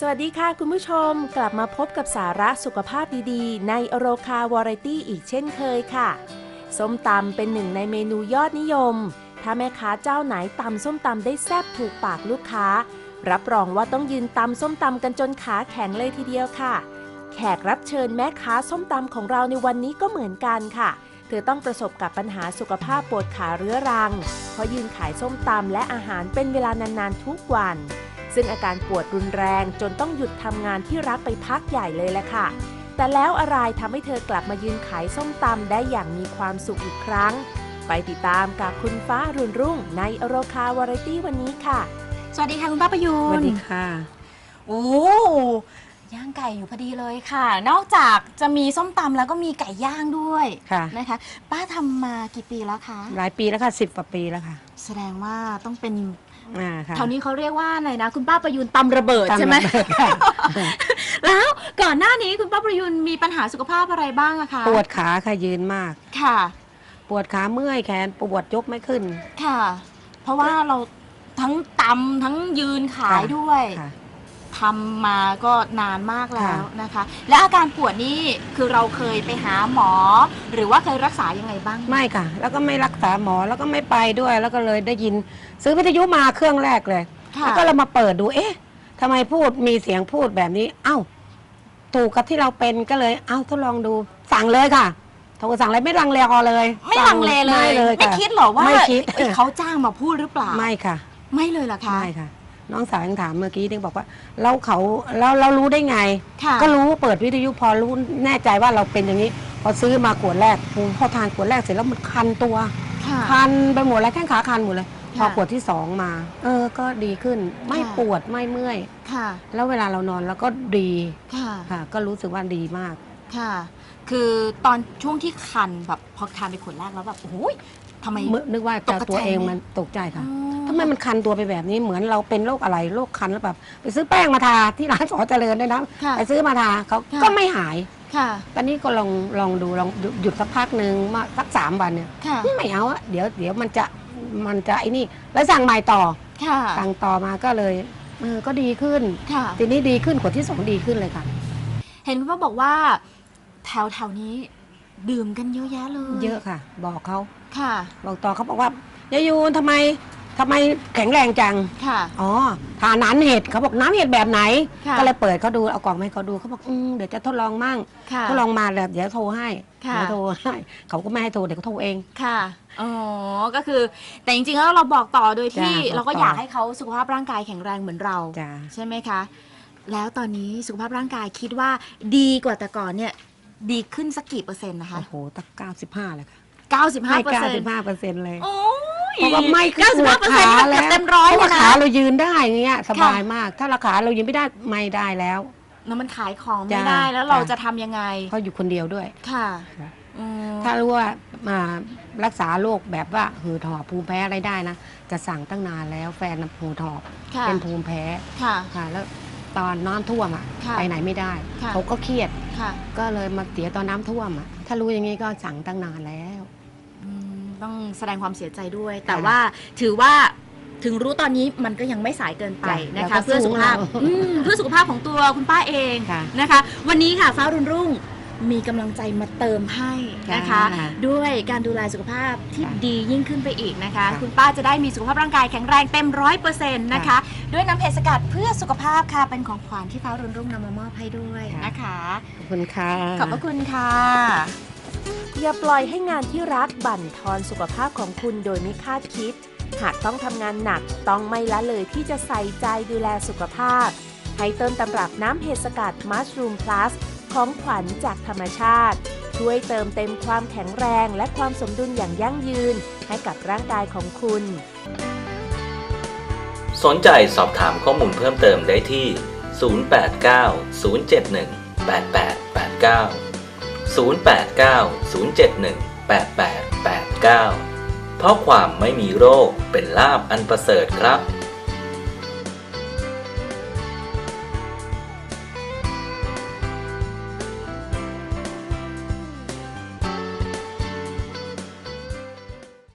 สวัสดีค่ะคุณผู้ชม กลับมาพบกับสาระสุขภาพดีๆ ในโรคาวาไรตี้อีกเช่นเคยค่ะ ส้มตำเป็นหนึ่งในเมนูยอดนิยม ถ้าแม่ค้าเจ้าไหนตำส้มตำได้แซ่บถูกปากลูกค้า รับรองว่าต้องยืนตำส้มตำกันจนขาแข็งเลยทีเดียวค่ะ แขกรับเชิญแม่ค้าส้มตำของเราในวันนี้ก็เหมือนกันค่ะ เธอต้องประสบกับปัญหาสุขภาพปวดขาเรื้อรัง เพราะยืนขายส้มตำและอาหารเป็นเวลานานๆทุกวัน ซึ่งอาการปวดรุนแรงจนต้องหยุดทำงานที่รักไปพักใหญ่เลยแหละค่ะ แต่แล้วอะไรทำให้เธอกลับมายืนขายส้มตำได้อย่างมีความสุขอีกครั้ง ไปติดตามกับคุณฟ้ารุ่นรุ่งในโรคาวาไรตี้วันนี้ค่ะ สวัสดีค่ะคุณป้าประยูสนวัสดีค่ะ โอ้ย่างไก่อยู่พอดีเลยค่ะ นอกจากจะมีส้มตำแล้วก็มีไก่ย่างด้วยค่ะนะคะ ป้าทำมากี่ปีแล้วคะ หลายปีแล้วค่ะสิบกว่าปีแล้วค่ะ แสดงว่าต้องเป็น อ่าค่ะแถวนี้เขาเรียกว่าอะไรนะคุณป้าประยูนตำระเบิดตามใช่ไหมระเบิดค่ะ แล้วก่อนหน้านี้คุณป้าประยูนมีปัญหาสุขภาพอะไรบ้างอะคะปวดขาค่ะยืนมาก ค่ะ ปวดขาเมื่อยแขนปวดยกไม่ขึ้น ค่ะ เพราะว่าเราทั้งตำทั้งยืนขายค่ะด้วย ค่ะ ทำมาก็นานมากแล้วค่ะนะคะ และอาการปวดนี่คือเราเคยไปหาหมอ หรือว่าเคยรักษายังไงบ้าง ไม่ค่ะ แล้วก็ไม่รักษาหมอแล้วก็ไม่ไปด้วย แล้วก็เลยได้ยิน ซื้อวิทยุมาเครื่องแรกเลยค่ะ แล้วก็เรามาเปิดดูเอ๊ะทำไมพูดมีเสียงพูดแบบนี้ เอ้า ถูกกับที่เราเป็นก็เลยเอ้าทดลองดูสั่งเลยค่ะโทรสั่งเลยไม่ลังเลรอเลยไม่ลังเลเลยไม่เลยไม่ค่ะคิดเหรอว่าไม่คิดเอ๊ะเขาจ้างมาพูดหรือเปล่า ไม่ค่ะ ไม่เลยเหรอคะ ไม่ค่ะ น้องสาวยังถามเมื่อกี้นึงบอกว่าเราเขาเราเรารู้ได้ไง ค่ะ ก็รู้เปิดวิทยุพอรู้แน่ใจว่าเราเป็นอย่างนี้ พอซื้อมาขวดแรกพอทานขวดแรกเสร็จแล้วมันคันตัว ค่ะ คันไปหมดเลยแข้งขาคันหมดเลย พอค่ะขวดที่สองมา เออ ก็ดีขึ้น ไม่ค่ะ ปวดไม่เมื่อย ค่ะ แล้วเวลาเรานอนแล้วก็ดีค่ะ ค่ะ ก็รู้สึกว่าดีมาก ค่ะ คือตอนช่วงที่คันแบบพอทานไปขวดแรกแล้วแบบโอ้ย ทำไมเมื่อนึกว่าตกจะกระจายตัวเองไหมมันตกใจค่ะอ๋อทำไมมันคันตัวไปแบบนี้เหมือนเราเป็นโรคอะไรโรคคันหรือเปล่าไปซื้อแป้งมาทาที่ร้านสอเจริญด้วยนะค่ะไปซื้อมาทาเขาค่ะก็ไม่หายค่ะตอนนี้ก็ลองลองดูลองหยุดหยุดสักพักหนึ่งมาสักสามวันเนี่ยค่ะไม่เอาอะเดี๋ยวเดี๋ยวมันจะมันจะไอ้นี่ แล้วสั่งใหม่ต่อค่ะสั่งต่อมาก็เลยเออก็ดีขึ้นค่ะทีนี้ดีขึ้นขวดที่สองดีขึ้นเลยค่ะ เห็นคุณพ่อบอกว่าแถวแถวๆนี้ดื่มกันเยอะแยะเลย เยอะค่ะ บอกเขา ค่ะ บอกต่อเขาบอกว่ายายยูนทำไมทำไมแข็งแรงจัง ค่ะ อ๋อทานน้ำเห็ดเขาบอกน้ำเห็ดแบบไหน ค่ะ ก็เลยเปิดเขาดูเอากล่องมาให้เขาดูเขาบอกอืมเดี๋ยวจะทดลองมั่งค่ะ ทดลองมาแล้วเดี๋ยวโทรให้ค่ะ เดี๋ยวโทรให้เขาก็ไม่ให้โทรเดี๋ยวเขาโทรเอง ค่ะ อ๋อ ก็คือ แต่จริงๆ แล้วเราบอกต่อโดยที่จ้ะเราก็บอกต่อออ ยากให้เขาสุขภาพร่างกายแข็งแรงเหมือนเรา จ้าใช่ไหมคะ แล้วตอนนี้สุขภาพร่างกายคิดว่าดีกว่าแต่ก่อนเนี่ย ดีขึ้นสักกี่เปอร์เซ็นต์นะคะ โอ้โหตั้งเก้าสิบห้าเลยค่ะ95 ให้เปอร์เก้าเซ็นสิต์บห้าเปอร์เซ็นต์เลย โอ้ยเพราะว่าไม่คือปวด95เปอร์เซ็นขาต์แล้วเต็มร้อยเพราะเลยว่านะ ขาเรายืนได้อย่างเงี้ยสบายมาก ถ้าเราขาเรายืนไม่ได้ไม่ได้แล้ว แล้วมันขายของไม่จ้ะได้แล้วเราจ้ะ จะทำยังไง เพราะอยู่คนเดียวด้วย ค่ะค่ะอืมถ้ารู้ว่ามารักษาโรคแบบว่าหืดหอบภูมิแพ้อะไรได้นะจะสั่งตั้งนานแล้วแฟนน่ะหูหอบค่ะเป็นภูมิแพ้ค่ะ ค่ะ แล้ว ตอนน้ำท่วมอะค่ะไปไหนไม่ได้ค่ะ เขาก็เครียด ค่ะก็เลยมาเสียตอนน้ำท่วมอะถ้ารู้อย่างนี้ก็สั่งตั้งนานแล้ว อืมต้องแสดงความเสียใจด้วย แต่ค่ะว่าถือว่าถึงรู้ตอนนี้มันก็ยังไม่สายเกินไปจ้ะนะแล้วคะก็เพื่อสุขภาพสู้อืมเพื่อสุขภาพของตัวคุณป้าเองค่ะ นะคะ วันนี้ค่ะฟ้ารุ่นรุ่ง มีกำลังใจมาเติมให้นะคะ ค่ะด้วยการดูแลสุขภาพที่ค่ะดียิ่งขึ้นไปอีกนะคะ ค่ะคุณป้าจะได้มีสุขภาพร่างกายแข็งแรงเต็มร้อยเปอร์เซ็นต์นะคะค่ะด้วยน้ำเพชรสกัดเพื่อสุขภาพค่ะเป็นของขวัญที่ฟ้ารุ่นรุ่งนำมามอบให้ด้วยนะคะ ขอบคุณค่ะ ขอบพระคุณค่ะ อย่าปล่อยให้งานที่รักบั่นทอนสุขภาพของคุณโดยไม่คาดคิด หากต้องทำงานหนักต้องไม่ละเลยที่จะใส่ใจดูแลสุขภาพ ให้ต้นตำรับน้ำเห็ดสกัดมัชรูมพลัส ของขวัญจากธรรมชาติ ช่วยเติมเต็มความแข็งแรงและความสมดุลอย่างยั่งยืนให้กับร่างกายของคุณ สนใจสอบถามข้อมูลเพิ่มเติมได้ที่ 089 071 8889 089 071 8889 เพราะความไม่มีโรคเป็นลาบอันประเสริฐครับ